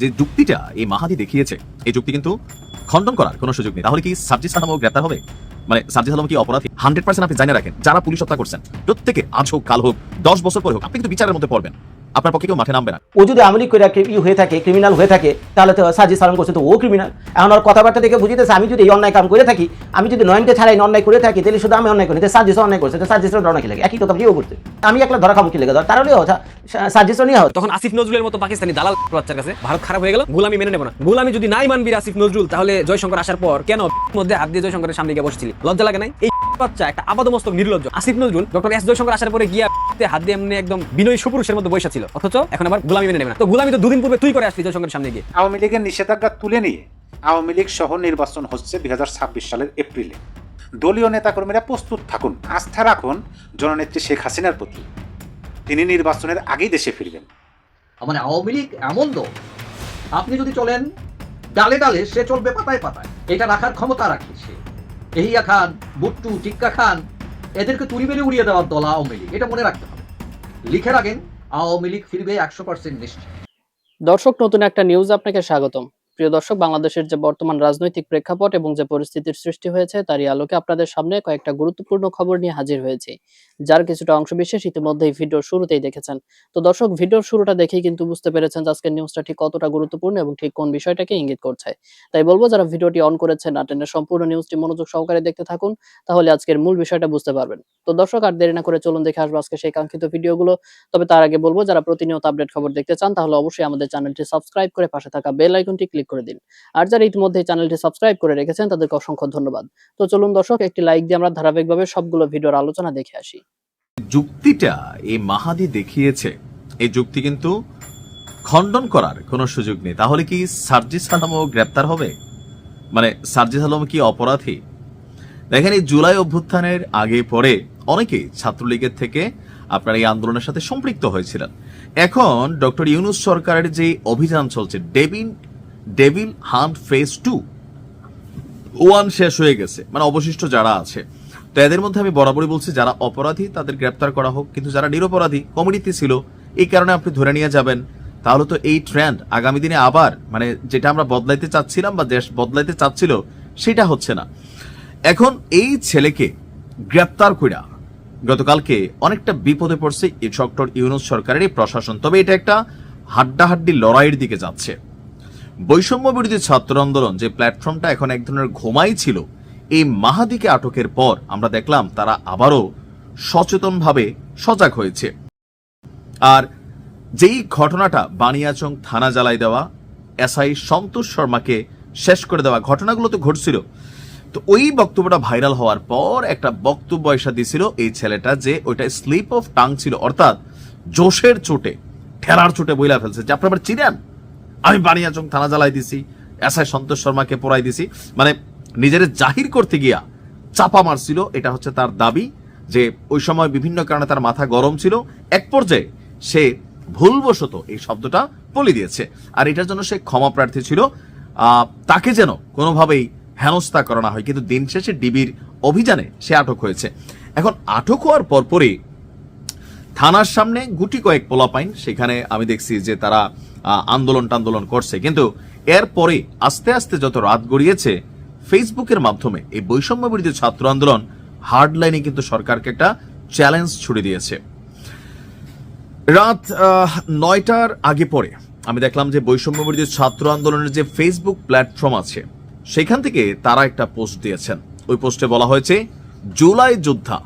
যে যুক্তিটা এই মাহাদি দেখিয়েছে, এই যুক্তি কিন্তু খণ্ডন করার কোনো সুযোগ নেই। তাহলে কি সার্জিস আলমও গ্রেপ্তার হবে? মানে সার্জিস আলম কি অপরাধী? হান্ড্রেড পার্সেন্ট আপনি জানিয়ে রাখেন, যারা পুলিশ হত্যা করছেন, প্রত্যেকে আজ হোক, কাল হোক, দশ বছর পরে হোক, আপনি কিন্তু বিচারের মধ্যে পড়বেন। আপনার পক্ষে কেউ মাঠে নামবে না। ও যদি আমলি করে ই হয়ে থাকে ক্রিমিনাল হয়ে থাকে তাহলে তো সাজি সালাম করছে তো ও ক্রিমিনাল এখন ওর কথাবার্তা দেখে বুঝিতেছে আমি যদি এই অন্যায় কাম করে থাকি আমি যদি নয়নকে ছাড়াই অন্যায় করে থাকি তাহলে শুধু আমি অন্যায় করি সাজিস অন্যায় করছে তো সাজিসের ধরা কি লাগে একই কথা ও করছে আমি একলা ধরা খামো কি লাগে ধর তার হলেও সাজিস নিয়ে হতো তখন আসিফ নজরুলের মতো পাকিস্তানি দালাল বাচ্চার কাছে ভারত খারাপ হয়ে গেল গোলামি মেনে নেব না। গোলামি যদি নাই মানবি আসিফ নজরুল তাহলে জয়শঙ্কর আসার পর কেন মধ্যে হাত দিয়ে জয়শঙ্করের সামনে গিয়ে বসেছিলি? লজ্জা লাগে নাই? এই বাচ্চা একটা আপাদমস্তক নির্লজ্জ। আসিফ নজরুল ডক্টর এস জয়শঙ্কর আসার পরে গিয়ে হাত দিয়ে এমনি একদম বিনয়ী সুপুরুষের মতো বসে ছিল। অথচ এখন আবার গোলামি মেনে নেবে না। তো গোলামি তো দুদিন পূর্বে তুই করে আসলি জয়শঙ্করের সামনে গিয়ে। আওয়ামী লীগের নিষেধাজ্ঞা তুলে নিয়ে আওয়ামী লীগ সহ নির্বাচন হচ্ছে দুই হাজার ছাব্বিশ সালের এপ্রিলে। দলীয় নেতাকর্মীরা প্রস্তুত থাকুন আস্থা রাখুন জননেত্রী শেখ হাসিনার প্রতি। তিনি নির্বাচনের আগেই দেশে ফিরবেন। মানে আওয়ামী লীগ এমন দল আপনি যদি চলেন ডালে ডালে সে চলবে পাতায় পাতায়। এটা রাখার ক্ষমতা রাখে সে। এহিয়া খান বুট্টু টিক্কা খান এদেরকে তুড়ি মেরে উড়িয়ে দেওয়ার দল আওয়ামী লীগ। এটা মনে রাখতে হবে। লিখে রাখেন আওয়ামী লীগ ফিরবে একশো পার্সেন্ট নিশ্চিত। দর্শক, নতুন একটা নিউজ আপনাকে স্বাগতম। প্রিয় দর্শক, বাংলাদেশের যে বর্তমান রাজনৈতিক প্রেক্ষাপট এবং যে পরিস্থিতির সৃষ্টি হয়েছে, তারই আলোকে আপনাদের সামনে কয়েকটা গুরুত্বপূর্ণ খবর নিয়ে হাজির হয়েছে। যার কিছুটা অংশ বিশেষ ইতিমধ্যেই ভিডিওর শুরুতেই দেখেছেন। তো দর্শক, ভিডিওর শুরুটা দেখেই কিন্তু বুঝতে পেরেছেন যে আজকের নিউজটা ঠিক কতটা গুরুত্বপূর্ণ এবং ঠিক কোন বিষয়টাকে ইঙ্গিত করছে। তাই বলব, যারা ভিডিওটি অন করেছেন, না টেনে সম্পূর্ণ নিউজটি মনোযোগ সহকারে দেখতে থাকুন, তাহলে আজকের মূল বিষয়টা বুঝতে পারবেন। তো দর্শক, আর দেরি না করে চলুন দেখে আসব আজকে সেই কাঙ্ক্ষিত ভিডিওগুলো। তবে তার আগে বলব, যারা প্রতিনিয়ত আপডেট খবর দেখতে চান, তাহলে অবশ্যই আমাদের চ্যানেলটি সাবস্ক্রাইব করে পাশে থাকা বেল আইকনটি ক্লিক করে দিন। আর যারা ইতিমধ্যে চ্যানেলটি সাবস্ক্রাইব করে রেখেছেন, তাদেরকে অসংখ্য ধন্যবাদ। তো চলুন দর্শক, একটি লাইক দিয়ে আমরা ধারাবাহিকভাবে সবগুলো ভিডিওর আলোচনা দেখে আসি। যুক্তিটা এই মাহাদি দেখিয়েছে। এই যুক্তি কিন্তু খণ্ডন করার কোনো সুযোগ নেই। তাহলে কি সার্জিস আলমও গ্রেপ্তার হবে? মানে সার্জিস আলম কি অপরাধী? দেখেন, এই জুলাই অভ্যুত্থানের আগে পরে অনেকেই ছাত্রলীগের থেকে আপনার এই আন্দোলনের সাথে সম্পৃক্ত হয়েছিলেন। এখন ডক্টর ইউনুস সরকারের যে অভিযান চলছে devil devil hunt phase two, one শেষ হয়ে গেছে। মানে অবশিষ্ট যারা আছে। তো এদের মধ্যে আমি বরাবরই বলছি, যারা অপরাধী তাদের গ্রেপ্তার করা হোক, কিন্তু যারা নিরপরাধী কমিটিতে ছিল, এই কারণে আপনি ধরে নিয়ে যাবেন। তাহলে তো এই ট্রেন্ড আগামী দিনে আবার মানে যেটা আমরা বদলাইতে চাচ্ছিলাম বা দেশ বদলাইতে চাচ্ছিল, সেটা হচ্ছে না। এখন এই ছেলেকে গ্রেপ্তার কইরা গতকালকে অনেকটা বিপদে পড়ছে ডক্টর ইউনুস সরকারের প্রশাসন। তবে এটা একটা হাড্ডাহাড্ডি লড়াইয়ের দিকে যাচ্ছে। বৈষম্য বিরোধী ছাত্র আন্দোলন যে প্ল্যাটফর্মটা এখন এক ধরনের ঘুমাই ছিল এই মাহাদিকে আটকের পর আমরা দেখলাম তারা আবারও সচেতনভাবে সজাগ হয়েছে। আর যেই ঘটনাটা বানিয়াচং থানা জ্বালাই দেওয়া, এসআই সন্তোষ শর্মাকে শেষ করে দেওয়া ঘটনাগুলো তো ঘটছিল। তো ওই বক্তব্যটা ভাইরাল হওয়ার পর একটা বক্তব্য এসা দিছিল এই ছেলেটা যে ওইটা স্লিপ অফ টাং ছিল, অর্থাৎ জোশের চোটে, ঠেলার চোটে বইলা ফেলছে। যে আপনি আবার চিনেন? আমি বানিয়াচং থানা জ্বালাই দিছি, এসআই সন্তোষ শর্মাকে পড়াই দিছি। মানে নিজের জাহির করতে গিয়া চাপা মারছিল, এটা হচ্ছে তার দাবি, যে ওই সময় বিভিন্ন কারণে তার মাথা গরম ছিল। এক পর্যায়ে সে ভুলবশত এই শব্দটা বলে দিয়েছে। আর এটার জন্য সে ক্ষমা প্রার্থী ছিল। তাকে যেন কোনোভাবেই হেনস্থা করা না হয়, কিন্তু দিন শেষে ডিবির অভিযানে সে আটক হয়েছে। এখন আটক হওয়ার পরপরই থানার সামনে গুটি কয়েক পোলাপাইন, সেখানে আমি দেখছি যে তারা আন্দোলন টান্দোলন করছে। কিন্তু এরপরে আস্তে আস্তে যত রাত গড়িয়েছে ফেসবুকের মাধ্যমে এই বৈষম্য বিরোধী ছাত্র আন্দোলন হার্ডলাইনে কিন্তু সরকারকে একটা চ্যালেঞ্জ ছুড়ে দিয়েছে। রাত নয়টার আগে পরে আমি দেখলাম যে বৈষম্য বিরোধী ছাত্র আন্দোলনের যে ফেসবুক প্ল্যাটফর্ম আছে, সেখান থেকে তারা একটা পোস্ট দিয়েছেন। ওই পোস্টে বলা হয়েছে, জুলাই যোদ্ধা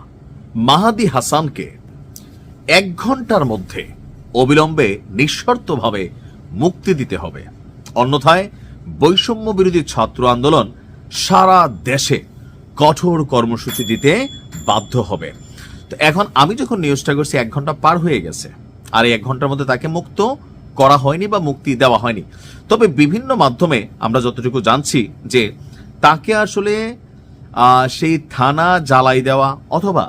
মাহাদি হাসানকে এক ঘণ্টার মধ্যে অবিলম্বে নিঃশর্তভাবে মুক্তি দিতে হবে। অন্যথায় বৈষম্য বিরোধী ছাত্র আন্দোলন সারা দেশে কঠোর কর্মসূচি দিতে বাধ্য হবে। তো এখন আমি যখন নিউজটা করছি, এক ঘণ্টা পার হয়ে গেছে। আর এক ঘণ্টার মধ্যে তাকে মুক্ত করা হয়নি বা মুক্তি দেওয়া হয়নি। তবে বিভিন্ন মাধ্যমে আমরা যতটুকু জানছি যে তাকে আসলে সেই থানা জ্বালাই দেওয়া অথবা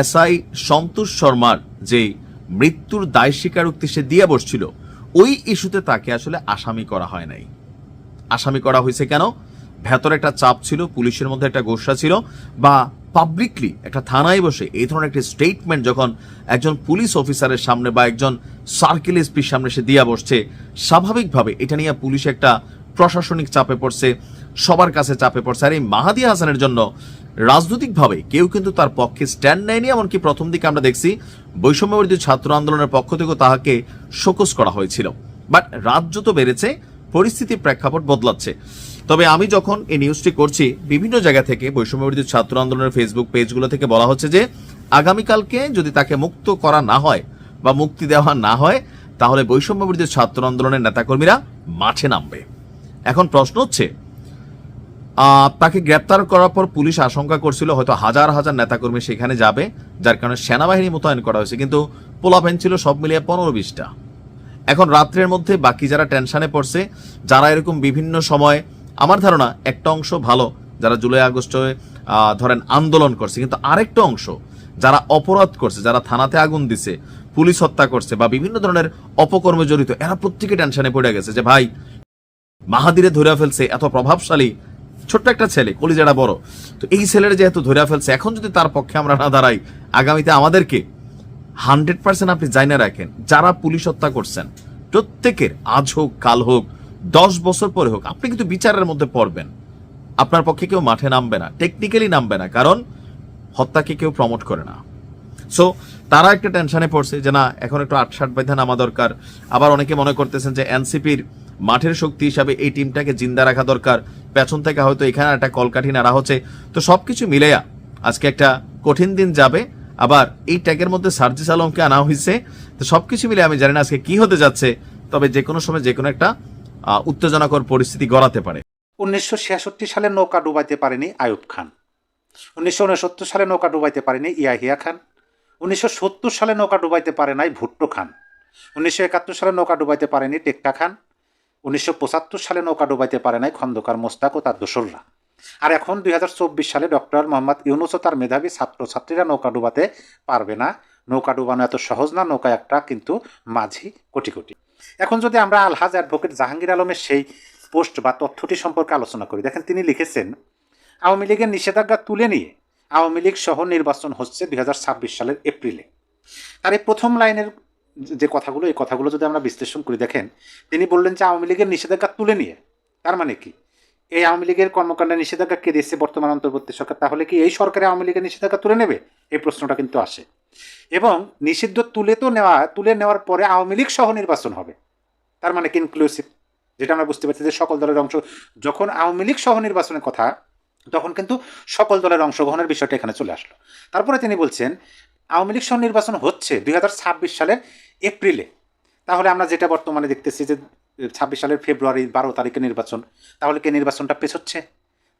এসআই সন্তোষ শর্মার যেই মৃত্যুর দায় স্বীকারোক্তি সে দিয়ে বসছিল, ওই ইস্যুতে তাকে আসলে আসামি করা হয় নাই। আসামি করা হয়েছে কেন? ভেতরে একটা চাপ ছিল, পুলিশের মধ্যে একটা গোসা ছিল বা পাবলিকলি একটা থানায় বসে এই ধরনের একটি স্টেটমেন্ট যখন একজন পুলিশ অফিসারের সামনে বা একজন সার্কেল এসপির সামনে সে দিয়া বসছে, স্বাভাবিকভাবে এটা নিয়ে পুলিশ একটা প্রশাসনিক চাপে পড়ছে, সবার কাছে চাপে পড়ছে। আর এই মাহাদি হাসানের জন্য রাজনৈতিকভাবে কেউ কিন্তু তার পক্ষে স্ট্যান্ড নেয়নি, এমনকি প্রথম দিকে আমরা দেখছি বৈষম্যবর্তী ছাত্র আন্দোলনের পক্ষ থেকেও তাহাকে শোকস করা হয়েছিল। বাট রাজ্য তো বেড়েছে, পরিস্থিতির প্রেক্ষাপট বদলাচ্ছে। তবে আমি যখন এই নিউজটি করছি, বিভিন্ন জায়গা থেকে বৈষম্যবর্তী ছাত্র আন্দোলনের ফেসবুক পেজগুলো থেকে বলা হচ্ছে যে, আগামীকালকে যদি তাকে মুক্ত করা না হয় বা মুক্তি দেওয়া না হয়, তাহলে বৈষম্যবর্তী ছাত্র আন্দোলনের নেতাকর্মীরা মাঠে নামবে। এখন প্রশ্ন হচ্ছে তাকে গ্রেপ্তার করার পর পুলিশ আশঙ্কা করছিল হয়তো হাজার হাজার নেতাকর্মী সেখানে যাবে, যার কারণে সেনাবাহিনী মোতায়েন করা হয়েছে, কিন্তু পোলাপেন ছিল সব মিলিয়ে পনেরো বিশটা। এখন রাত্রের মধ্যে বাকি যারা টেনশনে পড়ছে, যারা এরকম বিভিন্ন সময় আমার ধারণা একটা অংশ ভালো, যারা জুলাই আগস্টে ধরেন আন্দোলন করছে, কিন্তু আরেকটা অংশ যারা অপরাধ করছে, যারা থানাতে আগুন দিছে, পুলিশ হত্যা করছে বা বিভিন্ন ধরনের অপকর্মে জড়িত, এরা প্রত্যেকে টেনশনে পড়ে গেছে যে, ভাই, মাহাদিরে ধরে ফেলছে, এত প্রভাবশালী, ছোট্ট একটা ছেলে, কলিজাটা বড়। তো এই ছেলের যেহেতু ধরে ফেলছে, এখন যদি তার পক্ষে আমরা না দাঁড়াই, আগামীতে আমাদেরকে হান্ড্রেড পার্সেন্ট আপনি জাইনা রাখেন, যারা পুলিশ হত্যা করছেন, প্রত্যেকের আজ হোক, কাল হোক দশ বছর পরে হোক, আপনি কিন্তু বিচারের মধ্যে পড়বেন। আপনার পক্ষে কেউ মাঠে নামবে না টেকনিক্যালি নামবে না, কারণ হত্যাকে কেউ প্রমোট করে না। সো তারা একটা টেনশনে পড়ছে যে না, এখন একটু আটসাট বেঁধে নামা দরকার। আবার অনেকে মনে করতেছেন যে এনসিপির মাঠের শক্তি হিসাবে এই টিমটাকে জিন্দা রাখা দরকার। পেছন থেকে হয়তো এখানে একটা কলকাঠি নাড়া হচ্ছে। তো সবকিছু মিলেয়া আজকে একটা কঠিন দিন যাবে। আবার এই ট্যাগের মধ্যে সার্জিস আলমকে আনা হয়েছে তো সবকিছু মিলে আমি জানি না আজকে কি হতে যাচ্ছে। তবে যে কোনো সময় যে কোনো একটা উত্তেজনাকর পরিস্থিতি গড়াতে পারে। উনিশশো সালে নৌকা ডুবাইতে পারেনি আয়ুব খান। উনিশশো উনসত্তর সালে নৌকা ডুবাইতে পারেনি ইয়াহিয়া খান। উনিশশো সত্তর সালে নৌকা ডুবাইতে পারে নাই ভুট্টো খান। উনিশশো একাত্তর সালে নৌকা ডুবাইতে পারেনি টেক্কা খান। উনিশশো পঁচাত্তর সালে নৌকা ডুবাইতে পারে নাই খন্দকার মোস্তাক ও তার দোসররা। আর এখন দুই হাজার চব্বিশ সালে ডক্টর মোহাম্মদ ইউনুস ও তার মেধাবী ছাত্রছাত্রীরা নৌকা ডুবাতে পারবে না। নৌকা ডুবানো এত সহজ না, নৌকা একটা কিন্তু মাঝি কোটি কোটি। এখন যদি আমরা আলহাজ অ্যাডভোকেট জাহাঙ্গীর আলমের সেই পোস্ট বা তথ্যটি সম্পর্কে আলোচনা করি, দেখেন তিনি লিখেছেন, আওয়ামী লীগের নিষেধাজ্ঞা তুলে নিয়ে আওয়ামী লীগ সহ নির্বাচন হচ্ছে দুই হাজার ছাব্বিশ সালের এপ্রিলে। তার এই প্রথম লাইনের যে কথাগুলো, এই কথাগুলো যদি আমরা বিশ্লেষণ করি, দেখেন তিনি বললেন যে আওয়ামী লীগের নিষেধাজ্ঞা তুলে নিয়ে। তার মানে কি? এই আওয়ামী লীগের কর্মকাণ্ডে নিষেধাজ্ঞা কে দিয়েছে বর্তমান অন্তর্বর্তী সরকার? তাহলে কি এই সরকারে আওয়ামী লীগের নিষেধাজ্ঞা তুলে নেবে? এই প্রশ্নটা কিন্তু আসে। এবং নিষিদ্ধ তুলে তো নেওয়া, তুলে নেওয়ার পরে আওয়ামী লীগ সহ নির্বাচন হবে। তার মানে ইনক্লুসিভ যেটা আমরা বুঝতে পারছি যে সকল দলের অংশ, যখন আওয়ামী লীগ সহ নির্বাচনের কথা, তখন কিন্তু সকল দলের অংশগ্রহণের বিষয়টা এখানে চলে আসলো। তারপরে তিনি বলছেন, আওয়ামী লীগ সহ নির্বাচন হচ্ছে দুই হাজার ছাব্বিশ সালের এপ্রিলে। তাহলে আমরা যেটা বর্তমানে দেখতেছি যে ছাব্বিশ সালের ফেব্রুয়ারি বারো তারিখে নির্বাচন, তাহলে কি নির্বাচনটা পেছোচ্ছে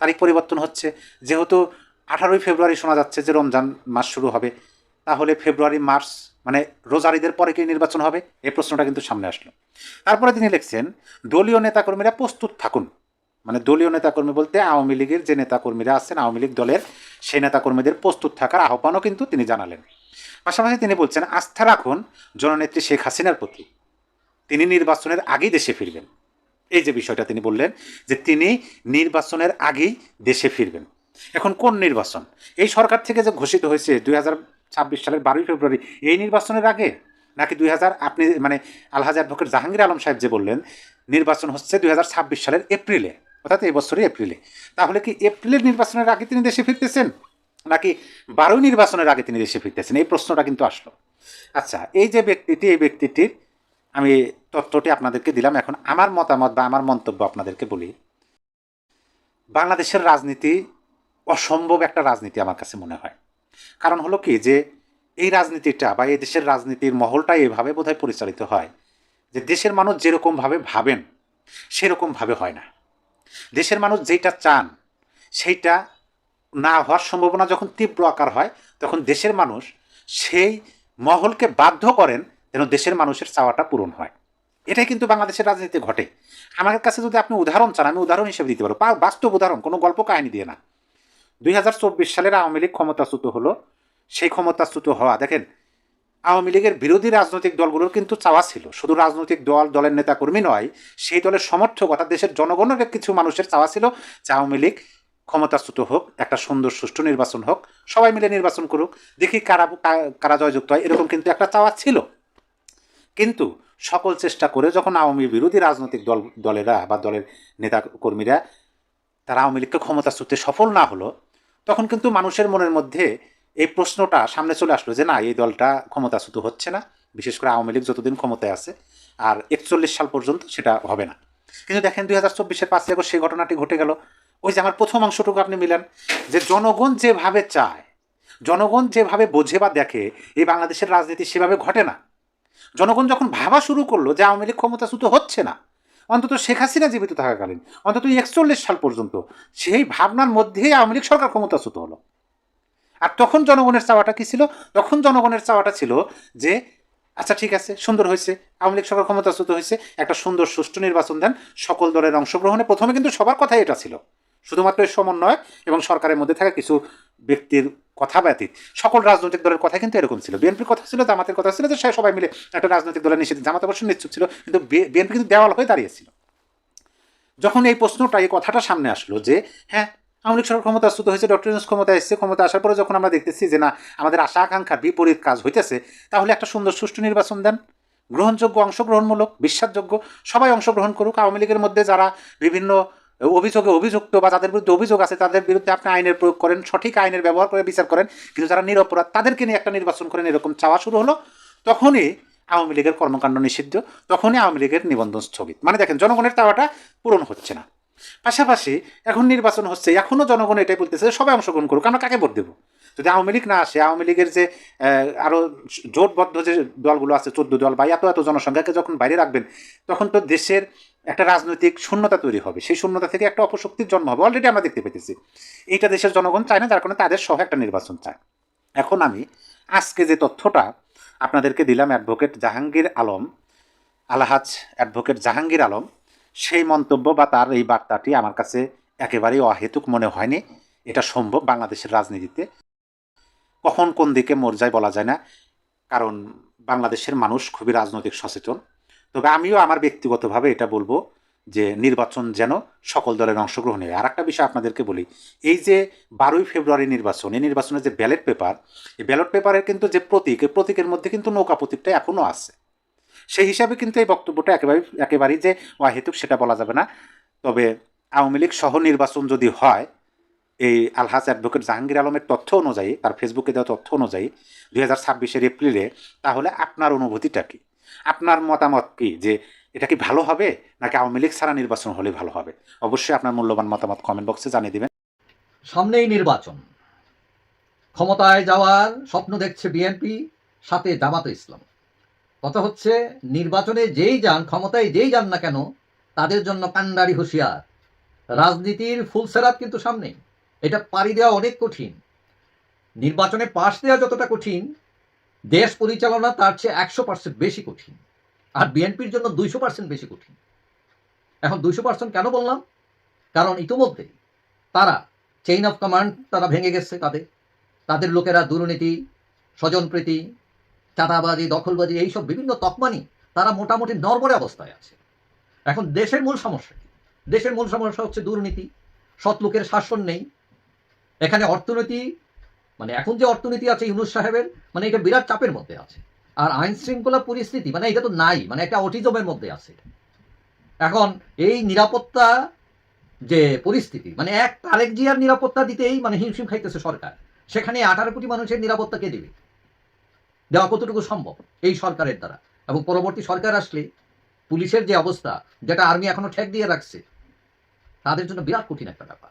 তারিখ পরিবর্তন হচ্ছে। যেহেতু আঠারোই ফেব্রুয়ারি শোনা যাচ্ছে যে রমজান মাস শুরু হবে তাহলে ফেব্রুয়ারি, মার্চ মানে রোজারিদের পরে কি নির্বাচন হবে? এই প্রশ্নটা কিন্তু সামনে আসলো। তারপরে তিনি লিখছেন, দলীয় নেতাকর্মীরা প্রস্তুত থাকুন। মানে দলীয় নেতাকর্মী বলতে আওয়ামী লীগের যে নেতাকর্মীরা আছেন, আওয়ামী লীগ দলের সেই নেতাকর্মীদের প্রস্তুত থাকার আহ্বানও কিন্তু তিনি জানালেন। পাশাপাশি তিনি বলছেন, আস্থা রাখুন জননেত্রী শেখ হাসিনার প্রতি। তিনি নির্বাচনের আগেই দেশে ফিরবেন। এই যে বিষয়টা তিনি বললেন, যে তিনি নির্বাচনের আগেই দেশে ফিরবেন। এখন কোন নির্বাচন? এই সরকার থেকে যে ঘোষিত হয়েছে দুই হাজার ছাব্বিশ সালের বারোই ফেব্রুয়ারি। এই নির্বাচনের আগে নাকি দুই হাজার আপনি মানে আলহাজ অ্যাডভোকেট জাহাঙ্গীর আলম সাহেব যে বললেন, নির্বাচন হচ্ছে দুই হাজার ছাব্বিশ সালের এপ্রিলে, অর্থাৎ এই বছরই এপ্রিলে। তাহলে কি এপ্রিলের নির্বাচনের আগে তিনি দেশে ফিরতেছেন? নাকি বারোই নির্বাচনের আগে তিনি দেশে ফিরতেছেন? এই প্রশ্নটা কিন্তু আসলো। আচ্ছা এই যে ব্যক্তিটি, এই ব্যক্তিটির আমি তথ্যটি আপনাদেরকে দিলাম। এখন আমার মতামত বা আমার মন্তব্য আপনাদেরকে বলি। বাংলাদেশের রাজনীতি অসম্ভব একটা রাজনীতি আমার কাছে মনে হয়। কারণ হলো কি যে এই রাজনীতিটা বা এই দেশের রাজনীতির মহলটা এভাবে বোধহয় পরিচালিত হয় যে দেশের মানুষ যেরকমভাবে ভাবেন, সেরকমভাবে হয় না। দেশের মানুষ যেটা চান, সেইটা না হওয়ার সম্ভাবনা যখন তীব্র আকার হয়, তখন দেশের মানুষ সেই মহলকে বাধ্য করেন যেন দেশের মানুষের চাওয়াটা পূরণ হয়। এটাই কিন্তু বাংলাদেশের রাজনীতিতে ঘটে। আমার কাছে যদি আপনি উদাহরণ চান, আমি উদাহরণ হিসেবে দিতে পারব। বাস্তব উদাহরণ, কোনো গল্প কাহিনী দিয়ে না। দুই হাজার চব্বিশ সালের আওয়ামী লীগ ক্ষমতাচ্যুত হলো। সেই ক্ষমতাচ্যুত হওয়া, দেখেন, আওয়ামী লীগের বিরোধী রাজনৈতিক দলগুলোর কিন্তু চাওয়া ছিল। শুধু রাজনৈতিক দল, দলের নেতাকর্মী নয়, সেই দলের সমর্থক অর্থাৎ দেশের জনগণের কিছু মানুষের চাওয়া ছিল যে আওয়ামী লীগ ক্ষমতাচ্যুত হোক, একটা সুন্দর সুষ্ঠু নির্বাচন হোক, সবাই মিলে নির্বাচন করুক, দেখি কারা কারা জয়যুক্ত হয়, এরকম কিন্তু একটা চাওয়া ছিল। কিন্তু সকল চেষ্টা করে যখন আওয়ামী বিরোধী রাজনৈতিক দল, দলেরা বা দলের নেতা কর্মীরা তারা আওয়ামী লীগকে ক্ষমতাচ্যুতে সফল না হলো তখন কিন্তু মানুষের মনের মধ্যে এই প্রশ্নটা সামনে চলে আসলো যে না, এই দলটা ক্ষমতাচ্যুত হচ্ছে না, বিশেষ করে আওয়ামী লীগ যতদিন ক্ষমতায় আছে, আর একচল্লিশ সাল পর্যন্ত সেটা হবে না। কিন্তু দেখেন দুই হাজার চব্বিশের পাঁচই আগস্ট সেই ঘটনাটি ঘটে গেল। ওই যে আমার প্রথম অংশটুকু আপনি মিলান যে জনগণ যেভাবে চায়, জনগণ যেভাবে বোঝে বা দেখে, এই বাংলাদেশের রাজনীতি সেভাবে ঘটে না। জনগণ যখন ভাবা শুরু করল যে আওয়ামী লীগ ক্ষমতাচ্যুত হচ্ছে না অন্তত শেখ হাসিনা জীবিত থাকাকালীন, অন্তত একচল্লিশ সাল পর্যন্ত সেই ভাবনার মধ্যেই আওয়ামী লীগ সরকার ক্ষমতাচ্যুত হলো। আর তখন জনগণের চাওয়াটা কী ছিল? তখন জনগণের চাওয়াটা ছিল যে আচ্ছা ঠিক আছে, সুন্দর হয়েছে, আওয়ামী লীগ সরকার ক্ষমতাচ্যুত হয়েছে, একটা সুন্দর সুষ্ঠু নির্বাচন দেন, সকল দলের অংশগ্রহণে প্রথমে কিন্তু সবার কথাই এটা ছিল। শুধুমাত্র সমন্বয় এবং সরকারের মধ্যে থাকা কিছু ব্যক্তির কথা ব্যতীত। সকল রাজনৈতিক দলের কথা কিন্তু এরকম ছিল। বিএনপির কথা ছিল, জামাতের কথা ছিল যে সে সবাই মিলে একটা রাজনৈতিক দলের নিষেধ জামাত অবশ্য নিশ্চুপ ছিল, কিন্তু বিএনপি কিন্তু দেওয়াল হয়ে দাঁড়িয়েছিল যখন এই প্রশ্নটা, এই কথাটা সামনে আসলো যে হ্যাঁ আওয়ামী লীগ সরকার ক্ষমতাচ্যুত হয়েছে, ডক্টর ক্ষমতা এসেছে, ক্ষমতা আসার পরে যখন আমরা দেখতেছি যে না, আমাদের আশা আকাঙ্ক্ষার বিপরীত কাজ হইতেছে, তাহলে একটা সুন্দর সুষ্ঠু নির্বাচন দেন। গ্রহণযোগ্য, অংশগ্রহণমূলক, বিশ্বাসযোগ্য, সবাই অংশগ্রহণ করুক। আওয়ামী লীগের মধ্যে যারা বিভিন্ন অভিযোগে অভিযুক্ত বা যাদের বিরুদ্ধে অভিযোগ আছে, তাদের বিরুদ্ধে আপনি আইনের প্রয়োগ করেন, সঠিক আইনের ব্যবহার করে বিচার করেন। কিন্তু যারা নিরপরাধ, তাদেরকে নিয়ে একটা নির্বাচন করেন এরকম চাওয়া শুরু হলো, তখনই আওয়ামী লীগের কর্মকাণ্ড নিষিদ্ধ, তখনই আওয়ামী লীগের নিবন্ধন স্থগিত। মানে দেখেন, জনগণের চাওয়াটা পূরণ হচ্ছে না। পাশাপাশি এখন নির্বাচন হচ্ছে এখনও জনগণ এটাই বলতেছে সবাই অংশগ্রহণ করুক, আমরা কাকে ভোট দেবো? যদি আওয়ামী লীগ না আসে, আওয়ামী লীগের যে আরও জোটবদ্ধ যে দলগুলো আছে, চোদ্দ দল বা এত এত জনসংখ্যাকে যখন বাইরে রাখবেন, তখন তো দেশের একটা রাজনৈতিক শূন্যতা তৈরি হবে। সেই শূন্যতা থেকে একটা অপশক্তির জন্ম হবে। অলরেডি আমরা দেখতে পেতেছি। এইটা দেশের জনগণ চায় না, যার কারণে তাদের সহ একটা নির্বাচন চায়। এখন আমি আজকে যে তথ্যটা আপনাদেরকে দিলাম অ্যাডভোকেট জাহাঙ্গীর আলম, আলহাজ অ্যাডভোকেট জাহাঙ্গীর আলম, সেই মন্তব্য বা তার এই বার্তাটি আমার কাছে একেবারেই অহেতুক মনে হয়নি। এটা সম্ভব বাংলাদেশের রাজনীতিতে। কখন কোন দিকে মর যায় বলা যায় না, কারণ বাংলাদেশের মানুষ খুবই রাজনৈতিক সচেতন। তবে আমিও আমার ব্যক্তিগতভাবে এটা বলব যে নির্বাচন যেন সকল দলের অংশগ্রহণে হয়। আর একটা বিষয় আপনাদেরকে বলি, এই যে বারোই ফেব্রুয়ারি নির্বাচন, এই নির্বাচনের যে ব্যালট পেপার, এই ব্যালট পেপারের কিন্তু যে প্রতীক, এই প্রতীকের মধ্যে কিন্তু নৌকা প্রতীকটা এখনও আছে। সেই হিসাবে কিন্তু এই বক্তব্যটা একেবারে একেবারেই যে অহেতুক সেটা বলা যাবে না। তবে আওয়ামী লীগ সহ নির্বাচন যদি হয়, এই আলহাজ অ্যাডভোকেট জাহাঙ্গীর আলমের তথ্য অনুযায়ী, তার ফেসবুকে দেওয়া তথ্য অনুযায়ী দুই হাজার ছাব্বিশের এপ্রিলে, তাহলে আপনার অনুভূতিটা কি? আপনার মতামত কি? যে এটা কি ভালো হবে নাকি আওয়ামী লীগ ছাড়া নির্বাচন হলে ভালো হবে? অবশ্যই আপনার মূল্যবান মতামত কমেন্ট বক্সে জানিয়ে দিবেন। সামনেই নির্বাচন। ক্ষমতায় যাওয়ার স্বপ্ন দেখছে বিএনপি, সাথে জামাতে ইসলাম। কথা হচ্ছে, নির্বাচনে যেই যান, ক্ষমতায় যেই যান না কেন, তাদের জন্য কান্ডারি হুঁশিয়ার। রাজনীতির ফুলসেরাত কিন্তু সামনে এটা পাড়ি দেওয়া অনেক কঠিন। নির্বাচনে পাশ দেওয়া যতটা কঠিন দেশ পরিচালনা তার চেয়ে একশো পার্সেন্ট বেশি কঠিন আর বিএনপির জন্য দুইশো পার্সেন্ট বেশি কঠিন। এখন দুইশো পার্সেন্ট কেন বললাম? কারণ ইতিমধ্যে তারা চেইন অফ কমান্ড তারা ভেঙে গেছে তাদের। তাদের লোকেরা দুর্নীতি, স্বজনপ্রীতি, চাঁদাবাজি, দখলবাজি, এইসব বিভিন্ন তকমানি তারা মোটামুটি নর্মরে অবস্থায় আছে। এখন দেশের মূল সমস্যা কি? দেশের মূল সমস্যা হচ্ছে দুর্নীতি। সৎ লোকের শাসন নেই। এখানে অর্থনীতি মানে এখন যে অর্থনীতি আছে ইউনুস সাহেবের মানে এটা বিরাট চাপের মধ্যে আছে। আর আইন শৃঙ্খলা পরিস্থিতি মানে এটা তো নাই মানে একটা অটিজমের মধ্যে আছে। এখন এই নিরাপত্তা যে পরিস্থিতি মানে এক তারেক জিয়ার নিরাপত্তা দিতেই মানে হিমশিম খাইতেছে সরকার। সেখানে আঠারো কোটি মানুষের নিরাপত্তা কে দেবে? দেওয়া কতটুকু সম্ভব? এই সরকারের দ্বারা। এবং পরবর্তী সরকার আসলে পুলিশের যে অবস্থা, যেটা আর্মি এখনও ঠেক দিয়ে রাখছে, তাদের জন্য বিরাট কঠিন একটা ব্যাপার।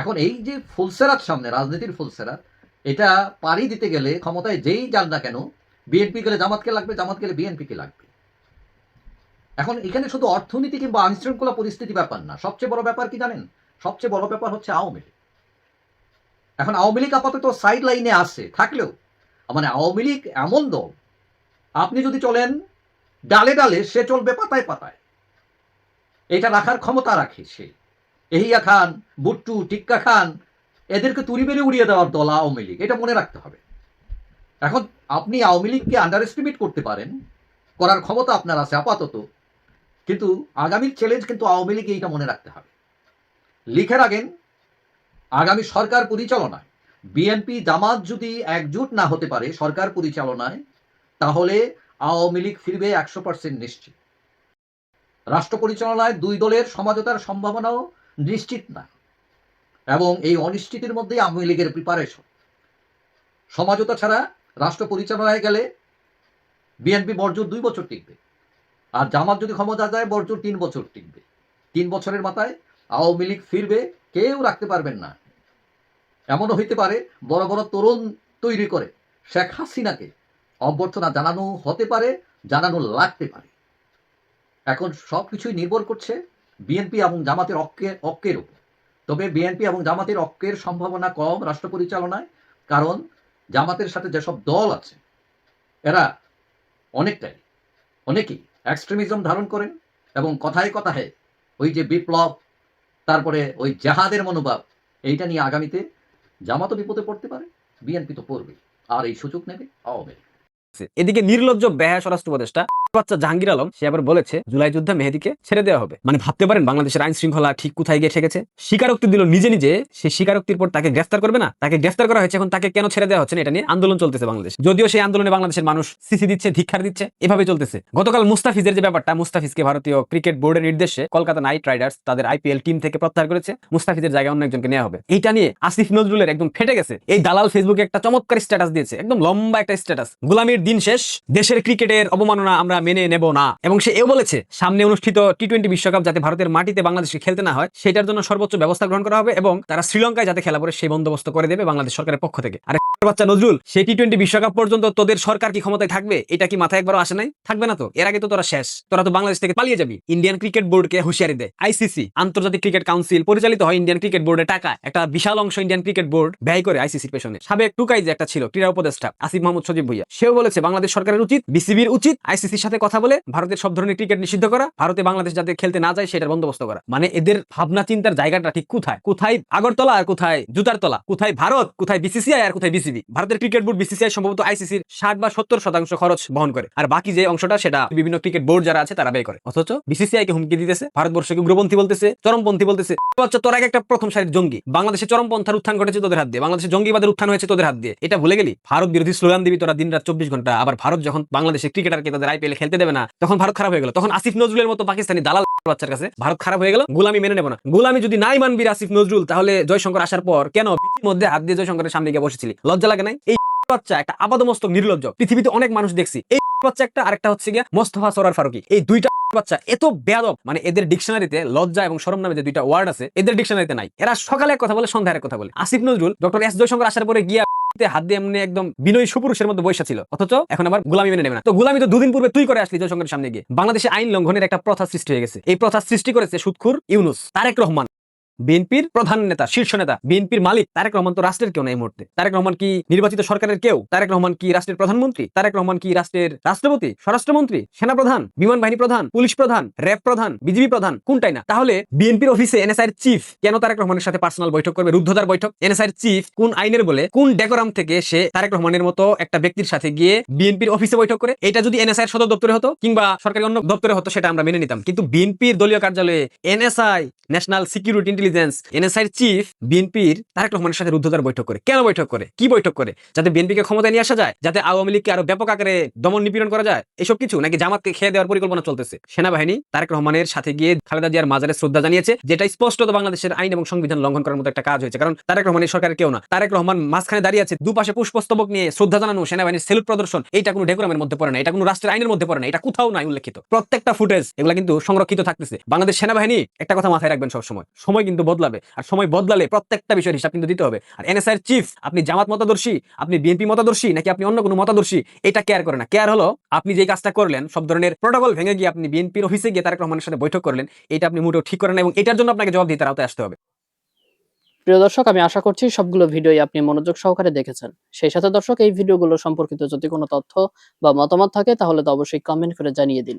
এখন এই যে ফুলসেরাত সামনে, রাজনীতির ফুলসেরাত, এটা পাড়ি দিতে গেলে ক্ষমতায় যেই যান না কেন বিএনপি গেলে জামাতকে লাগবে, জামাত গেলে বিএনপিকে লাগবে। এখন এখানে শুধু অর্থনীতি কিংবা আইনশৃঙ্খলা পরিস্থিতি ব্যাপার না, সবচেয়ে বড় ব্যাপার কি জানেন? সবচেয়ে বড় ব্যাপার হচ্ছে আওয়ামী লীগ। এখন আওয়ামী লীগ আপাতত সাইড লাইনে আসে থাকলেও মানে আওয়ামী লীগ এমন দল, আপনি যদি চলেন, ডালে ডালে সে চলবে পাতায় পাতায়। এটা রাখার ক্ষমতা রাখে সে। এহিয়া খান, বুট্টু, টিক্কা খান, এদেরকে তুড়ি বেড়ে উড়িয়ে দেওয়ার দল আওয়ামী লীগ। এটা মনে রাখতে হবে। এখন আপনি আওয়ামী লীগকে আন্ডার এস্টিমেট করতে পারেন, করার ক্ষমতা আপনার আছে আপাতত, কিন্তু আগামীর চ্যালেঞ্জ কিন্তু আওয়ামী লীগ এইটা মনে রাখতে হবে। লিখে রাখেন, আগামী সরকার পরিচালনায়, বিএনপি জামাত যদি একজোট না হতে পারে সরকার পরিচালনায়, তাহলে আওয়ামী লীগ ফিরবে একশো পার্সেন্ট নিশ্চিত। রাষ্ট্র পরিচালনায় দুই দলের সমঝোতার সম্ভাবনাও নিশ্চিত না। এবং এই অনিশ্চিতের মধ্যেই আওয়ামী লীগের প্রিপারেশন সমাজতা ছাড়া রাষ্ট্র পরিচালনায় গেলে বিএনপি বর্জুর দুই বছর টিকবে। আর জামাত যদি ক্ষমতা যায় বর্জুর তিন বছর টিকবে। তিন বছরের মাথায় আওয়ামী লীগ ফিরবে, কেউ রাখতে পারবেন না। এমনও হইতে পারে, বড় বড় তরুণ তৈরি করে শেখ হাসিনাকে অভ্যর্থনা জানানো হতে পারে, জানানো লাগতে পারে। এখন সব কিছুই নির্ভর করছে বিএনপি এবং জামাতের অক্কের অক্কের উপর। তবে বিএনপি এবং জামাতের অক্কের সম্ভাবনা কম রাষ্ট্র পরিচালনায় কারণ জামাতের সাথে যেসব দল আছে, এরা অনেকটাই, অনেকেই এক্সট্রিমিজম ধারণ করেন এবং কথায় কথায় ওই যে বিপ্লব, তারপরে ওই জাহাদের মনোভাব, এইটা নিয়ে আগামীতে জামাতও বিপদে পড়তে পারে বিএনপি তো পড়বে আর এই সুযোগ নেবে আওয়ামী লীগ। এদিকে নির্লজ্জ ব্যয় স্বরাষ্ট্র উপদেষ্টা বাচ্চা জাহাঙ্গীর আলম, সে আবার বলেছে, জুলাই যুদ্ধে মেহেদিকে ছেড়ে দেওয়া হবে। মানে ভাবতে পারেন, বাংলাদেশের আইন শৃঙ্খলা ঠিক কোথায় গিয়ে ঠেকেছে? স্বীকারোক্তি দিল নিজে নিজে সেই স্বীকারোক্তির পর তাকে গ্রেফতার করবে না? তাকে গ্রেফতার করা হয়েছে, এখন তাকে কেন ছেড়ে দেওয়া হচ্ছে না? এটা নিয়ে আন্দোলন চলতেছে বাংলাদেশ। যদিও সেই আন্দোলনে বাংলাদেশের মানুষ সিসি দিচ্ছে ধিক্ষার দিচ্ছে, এভাবে চলতেছে। গতকাল মুস্তাফিজের যে ব্যাপারটা, মুস্তাফিজকে ভারতীয় ক্রিকেট বোর্ডের নির্দেশে কলকাতা নাইট রাইডার্স তাদের আইপিএল টিম থেকে প্রত্যাহার করেছে। মুস্তাফিজের জায়গায় অন্য একজনকে নেওয়া হবে। এইটা নিয়ে আসিফ নজরুলের একদম ফেটে গেছে। এই দালাল ফেসবুকে একটা চমৎকার স্ট্যাটাস দিয়েছে, একদম লম্বা একটা স্ট্যাটাস গোলামির দিন শেষ, দেশের ক্রিকেটের অবমাননা আমরা মেনে নেব না। এবং সে এও বলেছে, সামনে অনুষ্ঠিত টি টোয়েন্টি বিশ্বকাপ যাতে ভারতের মাটিতে বাংলাদেশকে খেলতে না হয়, সেটার জন্য সর্বোচ্চ ব্যবস্থা গ্রহণ করা হবে এবং তারা শ্রীলঙ্কায় যাতে খেলা পরে সেই বন্দোবস্ত করে দেবে বাংলাদেশ সরকারের পক্ষ থেকে। আরে বাচ্চা নজরুল সেই টি টোয়েন্টি বিশ্বকাপ পর্যন্ত তোদের সরকার কি ক্ষমতায় থাকবে? এটা কি মাথায় একবারও আসে নাই? থাকবে না তো। এর আগে তো তোরা শেষ। তোরা তো বাংলাদেশ থেকে পালিয়ে যাবি। ইন্ডিয়ান ক্রিকেট বোর্ডকে হুঁশিয়ারি দেয় আইসিসি আন্তর্জাতিক ক্রিকেট কাউন্সিল পরিচালিত হয় ইন্ডিয়ান ক্রিকেট বোর্ডের টাকা। একটা বিশাল অংশ ইন্ডিয়ান ক্রিকেট বোর্ড ব্যয় করে আইসিসির পেছনে। সাবেক টুকাই যে একটা ছিল ক্রীড়া উপদেষ্টা, আসিফ মাহমুদ সজীব ভুইয়া, সেও বলেছে, বাংলাদেশ সরকারের উচিত, বিসিবির উচিত, আইসিসির সাথে কথা বলে ভারতের সব ধরনের ক্রিকেট নিষিদ্ধ করা, ভারতে বাংলাদেশ যাতে খেলতে না যায় সেটার বন্দোবস্ত করা। মানে এদের ভাবনা চিন্তার জায়গাটা ঠিক কোথায়? কোথায় আগরতলা আর কোথায় জুতার তলা কোথায় ভারত? কোথায় বিসিসিআই আর কোথায় বিসিবি? ভারতের ক্রিকেট বোর্ড বিসিসিআই সম্ভবত আইসিসির ষাট বা সত্তর শতাংশ খরচ বহন করে। আর বাকি যে অংশটা, সেটা বিভিন্ন ক্রিকেট বোর্ড যারা আছে, তারা ব্যয় করে। অথচ বিসিসিআই কে হুমকি দিতেছে ভারতবর্ষকে উগ্রপন্থী বলতেছে, চরমপন্থী বলতেছে। বাচ্চা তোর আগে একটা প্রথম সারির জঙ্গি। বাংলাদেশে চরমপন্থার উত্থান ঘটেছে তোদের হাত দিয়ে। বাংলাদেশে জঙ্গিবাদের উত্থান হয়েছে তোদের হাত দিয়ে। এটা ভুলে গেলি? ভারত বিরোধী স্লোগান দিবি তোরা দিন রাত চব্বিশ ঘণ্টা। আবার ভারত যখন বাংলাদেশে ক্রিকেটারকে তাদের আইপিএল খেলতে দেবে না, তখন ভারত খারাপ হয়ে গেল। তখন আসিফ নজরুলের মতো পাকিস্তানি দালাল বাচ্চার কাছে ভারত খারাপ হয়ে গেল, গোলামি মেনে নেব না। গোলামি যদি নাই মানবি আসিফ নজরুল, তাহলে জয়শঙ্কর আসার পর কেন মধ্যে হাত দিয়ে জয়শঙ্করের সামনে গিয়ে বসেছিলি? লজ্জা লাগে নাই? এই বাচ্চা একটা আপাদমস্তক, নির্লজ্জ। পৃথিবীতে অনেক মানুষ দেখছি। এই বাচ্চা একটা, আরেকটা হচ্ছে গিয়া মোস্তফা সরার ফারুকি। এই দুইটা বাচ্চা, এত বেয়াদব। মানে এদের ডিকশনারিতে লজ্জা এবং শরম নামে যে দুইটা ওয়ার্ড আছে, এদের ডিকশনারিতে নাই। এরা সকালে কথা বলে, সন্ধ্যায় কথা বলে। আসিফ নজরুল, ডক্টর এস জয়শঙ্কর আসার পরে গিয়া হাত দিয়ে এমনি একদম বিনয় সুপুরুষের মধ্যে বৈশা ছিল। অথচ এখন আবার গোলামি মেনে নেবে না। তো গোলামি তো দুদিন পূর্বে তুই করে আসলি জয়শঙ্করের সামনে গিয়ে। বাংলাদেশে আইন লঙ্ঘনের একটা প্রথা সৃষ্টি হয়ে গেছে। এই প্রথা সৃষ্টি করেছে সুৎখুর ইউনুস, তারেক রহমান। বিএনপির প্রধান নেতা, শীর্ষ নেতা, বিএনপির মালিক তারেক রহমান তো রাষ্ট্রের কেউ না এই মুহূর্তে। তারেক রহমান কি নির্বাচিত সরকারের কেউ? তারেক রহমান কি রাষ্ট্রের প্রধানমন্ত্রী? তারেক রহমান কি রাষ্ট্রের রাষ্ট্রপতি? স্বরাষ্ট্রমন্ত্রী? সেনাপ্রধান? বিমান বাহিনী প্রধান? পুলিশ প্রধান? র্যাব প্রধান? বিজিবি প্রধান? কোনটাই না? তাহলে বিএনপির অফিসে এনএসআই চিফ কেন তারেক রহমানের সাথে পার্সোনাল বৈঠক করবে? রুদ্ধদার বৈঠক? এনএসআই চিফ কোন আইনের বলে? কোন ডেকোরাম থেকে সে তারেক রহমানের মতো একটা ব্যক্তির সাথে গিয়ে বিএনপির অফিসে বৈঠক করে? এটা যদি এনএসআই সদর দপ্তরে হতো কিংবা সরকারি অন্য দপ্তরে হতো, সেটা আমরা মেনে নিতাম। কিন্তু বিএনপির দলীয় কার্যালয়ে NSI, national security intelligence NSI chief বিএনপির তারেক রহমানের সাথে রুদ্ধদার বৈঠক করে। কেন বৈঠক করে? কি বৈঠক করে? যাতে বিএনপিকে ক্ষমতায় নিয়ে আসা যায়? যাতে আওয়ামী লীগকে আরও ব্যাপক আকারে দমন নিপীড়ন করা যায়? এসব কিছু নাকি জামাতকে খেয়ে দেওয়ার পরিকল্পনা চলতেছে। সেনাবাহিনী তারেক রহমানের সাথে গিয়ে খালেদা জিয়ার মাজারে শ্রদ্ধা জানিয়েছে, যেটা স্পষ্টত বাংলাদেশের আইন এবং সংবিধান লঙ্ঘন করার মতো একটা কাজ হয়েছে। কারণ তারেক রহমানের সরকারের কেউ না। তারেক রহমান মাঝখানে দাঁড়িয়ে আছে, দুপাশে পুষ্পস্তবক নিয়ে শ্রদ্ধা জানানো, সেনাবাহিনীর সেলুট প্রদর্শন। এটা কোনো ডেকোরামের মধ্যে পড়ে না, এটা কোনো রাষ্ট্রের আইনের মধ্যে পড়ে না, এটা কোথাও নাই উল্লেখিত। প্রত্যেকটা ফুটেজ এগুলো কিন্তু সংরক্ষিত থাকতেছে। বাংলাদেশ সেনাবাহিনী একটা কথা মাথায় রাখবেন সবসময়। সময় কিন্তু বদলাবে। আর সময় বদলালে প্রত্যেকটা বিষয়ের হিসাব কিন্তু দিতে হবে। আর এনএসআই চিফ আপনি জামাত মতাদর্শী, আপনি বিএনপি মতাদর্শী, নাকি আপনি অন্য কোনো মতাদর্শী, এটা কেয়ার করে না। কেয়ার হলো আপনি যে কাজটা করলেন, সব ধরনের প্রোটোকল ভেঙে গিয়ে আপনি বিএনপির অফিসে গিয়ে তারেক রহমানের সাথে বৈঠক করলেন, এটা আপনি মোটেও ঠিক করেন এবং এটার জন্য আপনাকে জবাব দিতে আওতায় আসতে হবে। প্রিয় দর্শক, আমি আশা করছি সবগুলো ভিডিওই আপনি মনোযোগ সহকারে দেখেছেন। সেই সাথে দর্শক, এই ভিডিওগুলো সম্পর্কিত যদি কোনো তথ্য বা মতামত থাকে, তাহলে তো অবশ্যই কমেন্ট করে জানিয়ে দিন।